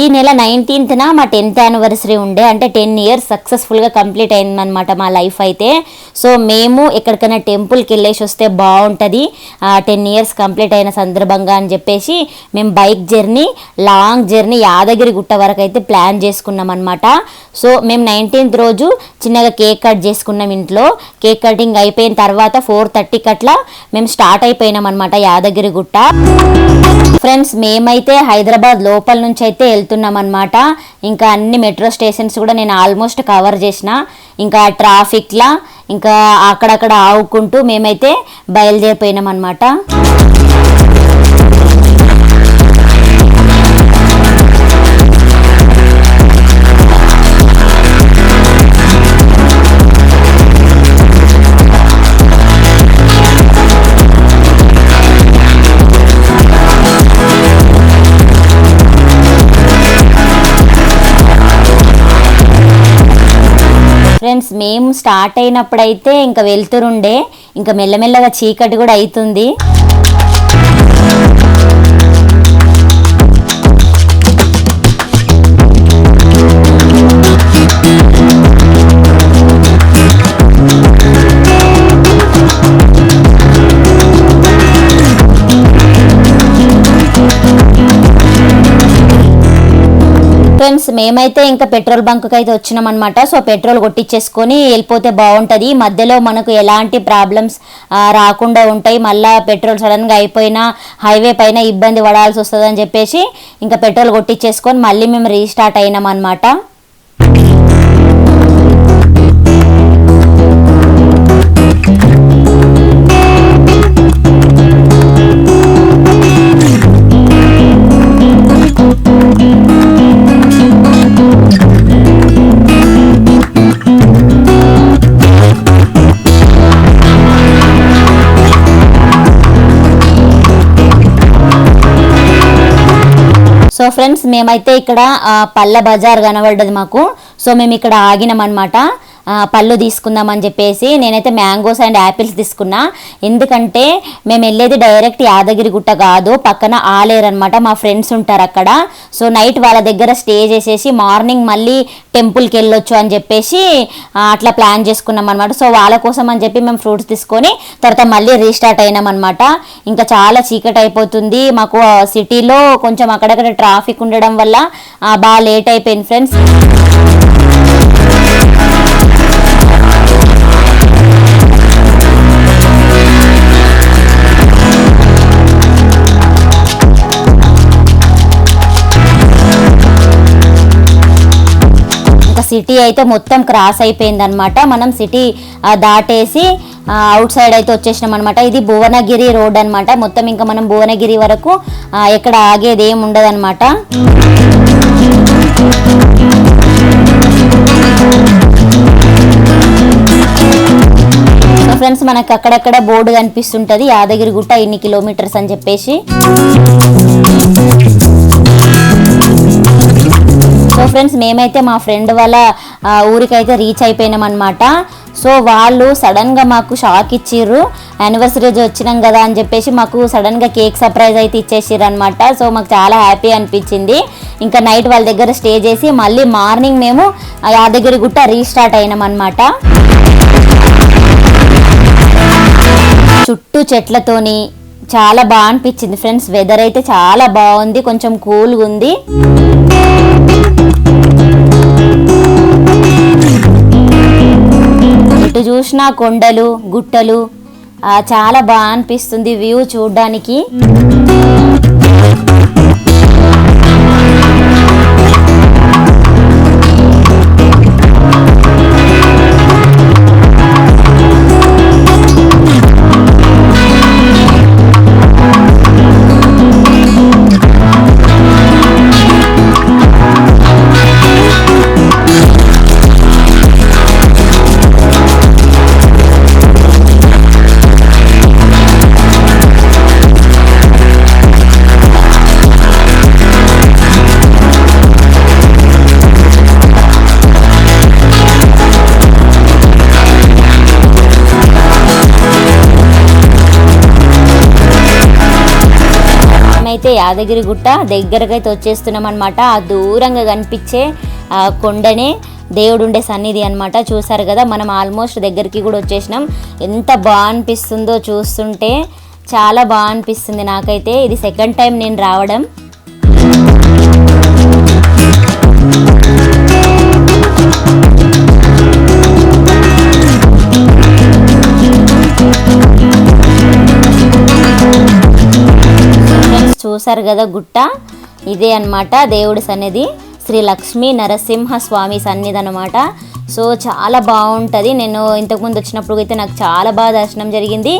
ఈ నెల నైన్టీన్త్న మా టెన్త్ యానివర్సరీ ఉండే. అంటే టెన్ ఇయర్స్ సక్సెస్ఫుల్గా కంప్లీట్ అయిందనమాట మా లైఫ్ అయితే. సో మేము ఎక్కడికైనా టెంపుల్కి వెళ్ళేసి వస్తే బాగుంటుంది. టెన్ ఇయర్స్ కంప్లీట్ అయిన సందర్భంగా అని చెప్పేసి మేము bike journey long journey Yadagiri Gutta వరకు అయితే ప్లాన్ చేసుకున్నాం అనమాట సో మేము నైన్టీన్త్ రోజు చిన్నగా కేక్ కట్ చేసుకున్నాం ఇంట్లో. కేక్ కటింగ్ అయిపోయిన తర్వాత ఫోర్ థర్టీకి అట్లా మేము స్టార్ట్ అయిపోయినాం అనమాట యాదగిరి గుట్ట. ఫ్రెండ్స్ మేమైతే హైదరాబాద్ లోపల నుంచి అయితే వెళ్తున్నాం అనమాట ఇంకా అన్ని మెట్రో స్టేషన్స్ కూడా నేను ఆల్మోస్ట్ కవర్ చేసిన. ఇంకా ట్రాఫిక్లా ఇంకా అక్కడక్కడ ఆవుకుంటూ మేమైతే బయలుదేరిపోయినాం అనమాట ఫ్రెండ్స్ మేము స్టార్ట్ అయినప్పుడైతే ఇంకా వెళ్తురుండే. ఇంకా మెల్లమెల్లగా చీకటి కూడా అవుతుంది ఫ్రెండ్స్ మేమైతే ఇంకా పెట్రోల్ బంక్కి అయితే వచ్చినాం అనమాట సో పెట్రోల్ కొట్టించేసుకొని వెళ్ళిపోతే బాగుంటుంది మధ్యలో మనకు ఎలాంటి ప్రాబ్లమ్స్ రాకుండా ఉంటాయి. మళ్ళీ పెట్రోల్ సడన్గా అయిపోయినా హైవే పైన ఇబ్బంది పడాల్సి వస్తుందని చెప్పేసి ఇంకా పెట్రోల్ కొట్టించేసుకొని మళ్ళీ మేము రీస్టార్ట్ అయినాం అనమాట సో ఫ్రెండ్స్ మేమైతే ఇక్కడ ఆ, బజార్ కనబడ్డది మాకు. సో మేము ఇక్కడ ఆగినాం అనమాట పళ్ళు తీసుకుందామని చెప్పేసి నేనైతే మ్యాంగోస్ అండ్ యాపిల్స్ తీసుకున్నా. ఎందుకంటే మేము వెళ్ళేది డైరెక్ట్ యాదగిరి గుట్ట కాదు పక్కన ఆలేరు అనమాట మా ఫ్రెండ్స్ ఉంటారు అక్కడ. సో నైట్ వాళ్ళ దగ్గర స్టే చేసేసి మార్నింగ్ మళ్ళీ టెంపుల్కి వెళ్ళొచ్చు అని చెప్పేసి అట్లా ప్లాన్ చేసుకున్నాం అనమాట సో వాళ్ళ కోసం అని చెప్పి మేము ఫ్రూట్స్ తీసుకొని తర్వాత మళ్ళీ రీస్టార్ట్ అయినాం అనమాట ఇంకా చాలా చీకటి అయిపోతుంది. మాకు సిటీలో కొంచెం అక్కడక్కడ ట్రాఫిక్ ఉండడం వల్ల బాగా లేట్ అయిపోయింది ఫ్రెండ్స్. సిటీ అయితే మొత్తం క్రాస్ అయిపోయింది అనమాట మనం సిటీ దాటేసి అవుట్ సైడ్ అయితే వచ్చేసినాం అనమాట ఇది భువనగిరి రోడ్ అన్నమాట. మొత్తం ఇంకా మనం భువనగిరి వరకు ఎక్కడ ఆగేది ఏమి ఉండదు అనమాట ఫ్రెండ్స్ మనకు అక్కడక్కడ బోర్డు కనిపిస్తుంటది. యాదగిరి గుట్ట ఇన్ని కిలోమీటర్స్ అని చెప్పేసి. సో ఫ్రెండ్స్ మేమైతే మా ఫ్రెండ్ వాళ్ళ ఊరికైతే రీచ్ అయిపోయినాం అనమాట సో వాళ్ళు సడన్గా మాకు షాక్ ఇచ్చిర్రు. యానివర్సరీ రోజు వచ్చినాం కదా అని చెప్పేసి మాకు సడన్గా కేక్ సర్ప్రైజ్ అయితే ఇచ్చేసారు అనమాట సో మాకు చాలా హ్యాపీ అనిపించింది. ఇంకా నైట్ వాళ్ళ దగ్గర స్టే చేసి మళ్ళీ మార్నింగ్ మేము యాదగిరి గుట్ట రీస్టార్ట్ అయినాం అనమాట చుట్టూ చెట్లతోని చాలా బాగా అనిపించింది ఫ్రెండ్స్. వెదర్ అయితే చాలా బాగుంది కొంచెం కూల్గా ఉంది. ఇటు చూసిన కొండలు గుట్టలు ఆ, చాలా బాగా అనిపిస్తుంది వ్యూ చూడడానికి. మనమైతే యాదగిరి గుట్ట వచ్చేస్తున్నాం అనమాట ఆ దూరంగా కనిపించే ఆ కొండనే దేవుడు ఉండే సన్నిధి అనమాట చూసారు కదా మనం ఆల్మోస్ట్ దగ్గరికి కూడా వచ్చేసినాం. ఎంత బాగా అనిపిస్తుందో చూస్తుంటే చాలా బాగా అనిపిస్తుంది నాకైతే. ఇది సెకండ్ టైం నేను రావడం. చూసారు కదా గుట్ట? ఇదే అన్నమాట దేవుడి సన్నిధి. శ్రీ లక్ష్మీ నరసింహ స్వామి సన్నిధి అనమాట సో చాలా బాగుంటుంది. నేను ఇంతకుముందు వచ్చినప్పుడు అయితే నాకు చాలా బాగా దర్శనం జరిగింది.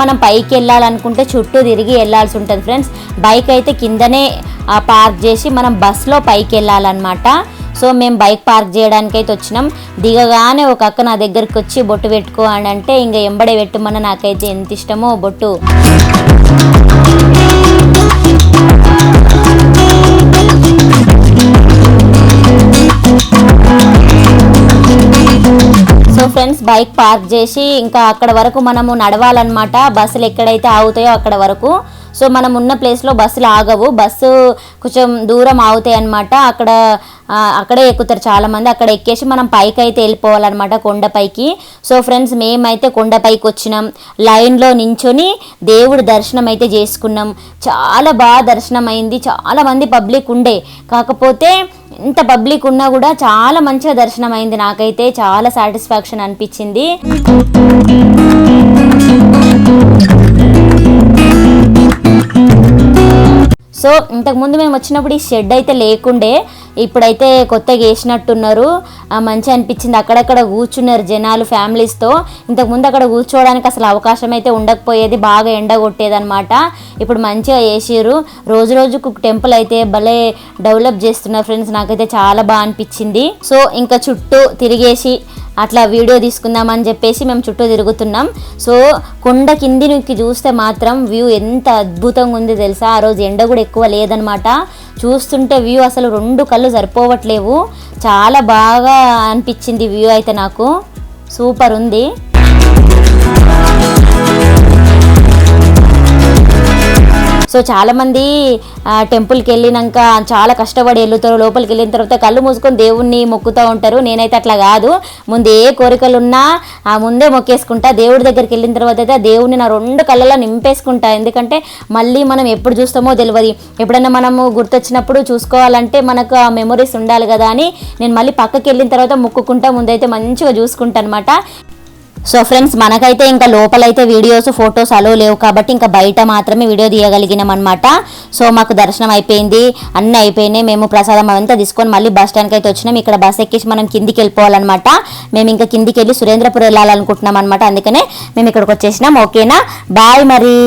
మనం పైకి వెళ్ళాలనుకుంటే చుట్టూ తిరిగి వెళ్ళాల్సి ఉంటుంది ఫ్రెండ్స్. బైక్ అయితే కిందనే ఆ, పార్క్ చేసి మనం బస్లో పైకి వెళ్ళాలన్నమాట సో మేము బైక్ పార్క్ చేయడానికి అయితే వచ్చినాం. దిగగానే ఒక అక్క నా దగ్గరికి వచ్చి బొట్టు పెట్టుకో అని అంటే ఇంకా ఎంబడే పెట్టుమన్న నాకైతే ఎంత ఇష్టమో బొట్టు. సో ఫ్రెండ్స్ బైక్ పార్క్ చేసి ఇంకా అక్కడ వరకు మనము నడవాలన్నమాట. బస్సులు ఎక్కడైతే ఆగుతాయో అక్కడ వరకు. సో మనం ఉన్న ప్లేస్లో బస్సులు ఆగవు. బస్సు కొంచెం దూరం ఆగుతాయి అనమాట అక్కడ అక్కడే ఎక్కుతారు చాలామంది. అక్కడ ఎక్కేసి మనం పైకి అయితే వెళ్ళిపోవాలన్నమాట కొండపైకి. సో ఫ్రెండ్స్ మేమైతే కొండపైకి వచ్చినాం. లైన్లో నించొని దేవుడి దర్శనం అయితే చేసుకున్నాం. చాలా బాగా దర్శనం అయింది చాలామంది పబ్లిక్ ఉండే. కాకపోతే ఇంత పబ్లిక్ ఉన్నా కూడా చాలా మంచిగా దర్శనం అయింది నాకైతే. చాలా సాటిస్ఫాక్షన్ అనిపించింది. సో ఇంతకుముందు మేము వచ్చినప్పుడు ఈ షెడ్ అయితే లేకుండే ఇప్పుడైతే కొత్తగా వేసినట్టున్నారు. మంచి మంచిగా అనిపించింది. అక్కడక్కడ కూర్చున్నారు జనాలు ఫ్యామిలీస్తో ఇంతకుముందు అక్కడ కూర్చోవడానికి అసలు అవకాశం అయితే ఉండకపోయేది బాగా ఎండ కొట్టేదన్నమాట. ఇప్పుడు మంచిగా వేసారు రోజు రోజుకు టెంపుల్ అయితే భలే డెవలప్ చేస్తున్నారు ఫ్రెండ్స్. నాకైతే చాలా బాగా అనిపించింది. సో ఇంకా చుట్టూ తిరిగేసి అట్లా వీడియో తీసుకుందామని చెప్పేసి మేము చుట్టూ తిరుగుతున్నాం. సో కొండ కింది నుంచి చూస్తే మాత్రం వ్యూ ఎంత అద్భుతంగా ఉంది తెలుసా? ఆ రోజు ఎండ కూడా ఎక్కువ లేదనమాట చూస్తుంటే వ్యూ అసలు రెండు కళ్ళు సరిపోవట్లేవు. చాలా బాగా అనిపించింది వ్యూ అయితే నాకు. సూపర్ ఉంది. సో చాలామంది టెంపుల్కి వెళ్ళినాక చాలా కష్టపడి వెళ్తారు లోపలికి వెళ్ళిన తర్వాత కళ్ళు మూసుకొని దేవుణ్ణి మొక్కుతూ ఉంటారు. నేనైతే అట్లా కాదు. ముందు ఏ కోరికలు ఉన్నా ఆ ముందే మొక్కేసుకుంటా. దేవుడి దగ్గరికి వెళ్ళిన తర్వాత అయితే దేవుడిని నా రెండు కళ్ళలో నింపేసుకుంటా. ఎందుకంటే మళ్ళీ మనం ఎప్పుడు చూస్తామో తెలియదు ఎప్పుడైనా మనము గుర్తొచ్చినప్పుడు చూసుకోవాలంటే మనకు ఆ మెమరీస్ ఉండాలి కదా అని నేను మళ్ళీ పక్కకి వెళ్ళిన తర్వాత మొక్కుకుంటా ముందైతే మంచిగా చూసుకుంటా అనమాట సో ఫ్రెండ్స్ మనకైతే ఇంకా లోపలైతే వీడియోస్ ఫొటోస్ అలో లేవు కాబట్టి ఇంకా బయట మాత్రమే వీడియో తీయగలిగినాం అనమాట సో మాకు దర్శనం అయిపోయింది అన్నీ అయిపోయినాయి. మేము ప్రసాదం అవంతా తీసుకొని మళ్ళీ బస్ స్టాండ్కి అయితే వచ్చినాం. ఇక్కడ బస్ ఎక్కేసి మనం కిందికి వెళ్ళిపోవాలన్నమాట. మేము ఇంకా కిందికి వెళ్ళి సురేంద్రపురం వెళ్ళాలనుకుంటున్నాం అనమాట అందుకనే మేము ఇక్కడికి వచ్చేసినాం. ఓకేనా? బాయ్ మరి.